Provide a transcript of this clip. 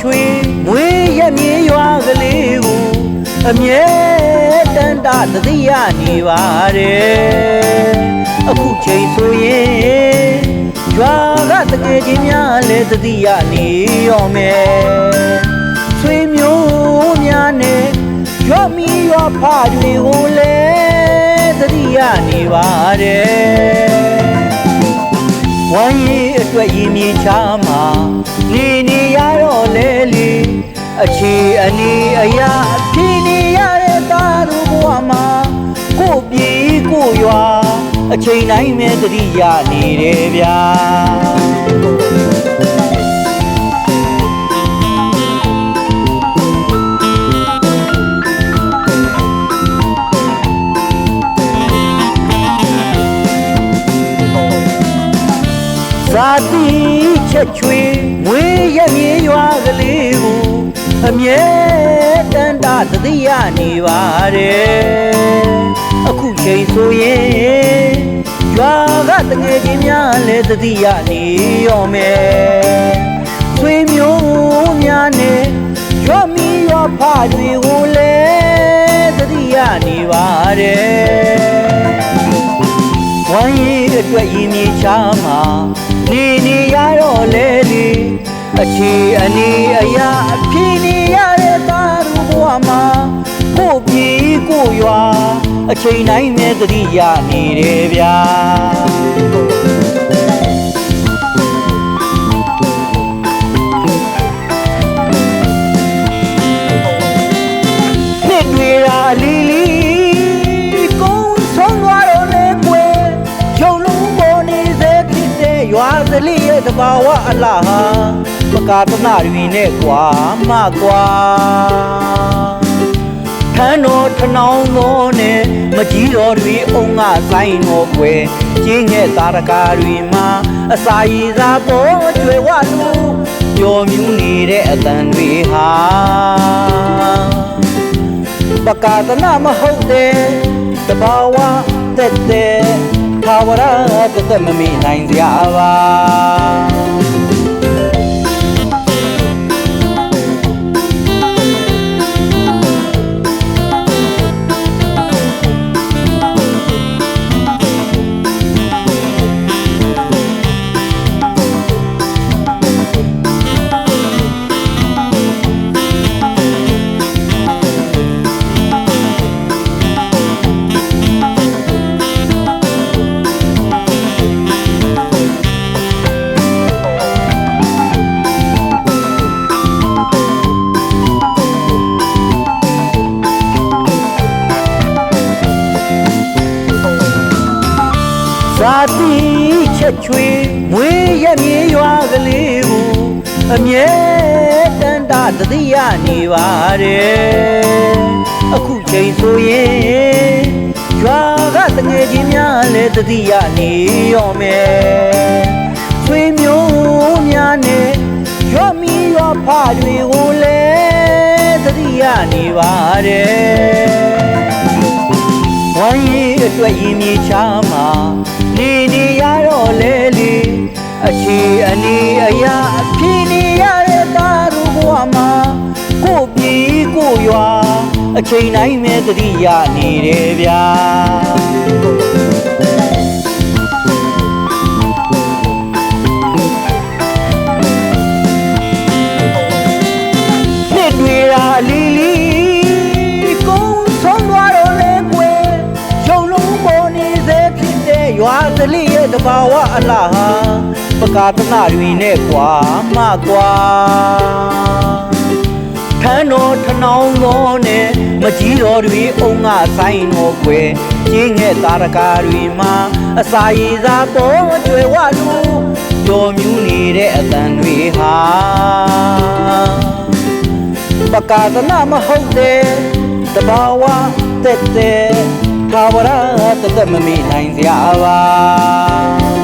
ချွေမွေးရမြေရွာကလေးကိုအမြဲတမ်းတသတိရနေပါတယ်အခုချိန်ဆိုရင်ရွာကတကယ်ချင်းများလည်းသတိရနေရောမယ်ဆွေမျိုးများနဲ့ရွာမီရွာဖတွေကိုလည်းသတိရနေပါတယ်ဝမ်းရည်အတွက်ရင်မြေချာမှာ အခြေအနေအရာအဖြစ်နေရတဲ့သားတို့ဘဝမှာကိုယ့်ပြည်ကိုယ်ရွာအချိန်တိုင်းပဲတတိရနေတယ်ဗျာဇာတိချက်ချွေမွေးရမြေရွာကလေးကို အမြဲတမ်းတသတိရနေပါတယ်အခုချိန်ဆိုရင်ရွာကတငယ်ချင်းများလည်းသတိရနေရောမယ်ဆွေမျိုးများနဲ့ရွာမီရွာဖတွေကိုလည်းသတိရနေပါတယ်ဝမ်းရည်အတွက်ရင်မြေချာမှာနေနေရတော့လေလေ အခြေအနေအရာအဖြစ်နေရတဲ့သားတို့ဘဝမှာကိုယ့်ပြည်ကိုယ်ရွာအချိန်တိုင်းပဲသတိရနေတယ်ဗျာနှစ်တွေရာလီလီကုန်းဆုံးသွားတော့လေကွယ်ရုံလုံးပေါ်နေစေဖြစ်တဲ့ရွာစလေးရဲ့တဘာဝအလားဟာ ပကာသနာတွေနဲ့ကွာမကွာထန်းတော်ထနောင်းသောနဲ့မကြီးတော်တွေအုံငါဆိုင်တော်ကွယ်ကျင်းရဲ့တာရကာတွေမှာအစာရည်သာပေါ်ကျွယ်ဝလို့ပျော်မြူးနေတဲ့အတန်တွေဟာပကာဒနာမဟုတ်တဲ့တဘာဝတက်တဲ့ဘာဝရတက်တဲ့မမီနိုင်ကြပါ က်ချွေမွေးရမြေရွာကလေးကိုအမြဲတမ်းတသတိရနေပါတယ်အခုချိန်ဆိုရင်ရွာကတငယ်ချင်းများလည်းသတိရနေရောမယ်ဆွေမျိုးများနဲ့ရွာမီရွာဖတွေကိုလည်းသတိရနေပါတယ်ဝမ်းရည်အတွက်ရင်မြေချာမှာ နေနေရတော့လေလေအခြေအနေအရာအဖြစ်နေရတဲ့သားတို့ဘဝမှာကိုယ့်ပြည်ကိုယ်ရွာအချိန်တိုင်းပဲသတိရနေတယ်ဗျာ ဘာဝအလားဟာပကာသနာတွေနဲ့ကွာမကွာထန်းတော်ထနောင်းသောနဲ့မကြီးတော်တွေအုံငါဆိုင်တော်ကွယ်ကျင်းငဲ့တာရကာတွေမှာအစာရည်သာပေါ်ကျွယ်ဝလို့ပျော်မြူးနေတဲ့အတန်တွေဟာပကာသနာမဟုတ်တဲ့တဘာဝတက်တဲ့ သာဝရတသက်မမိနိုင်စရာပါ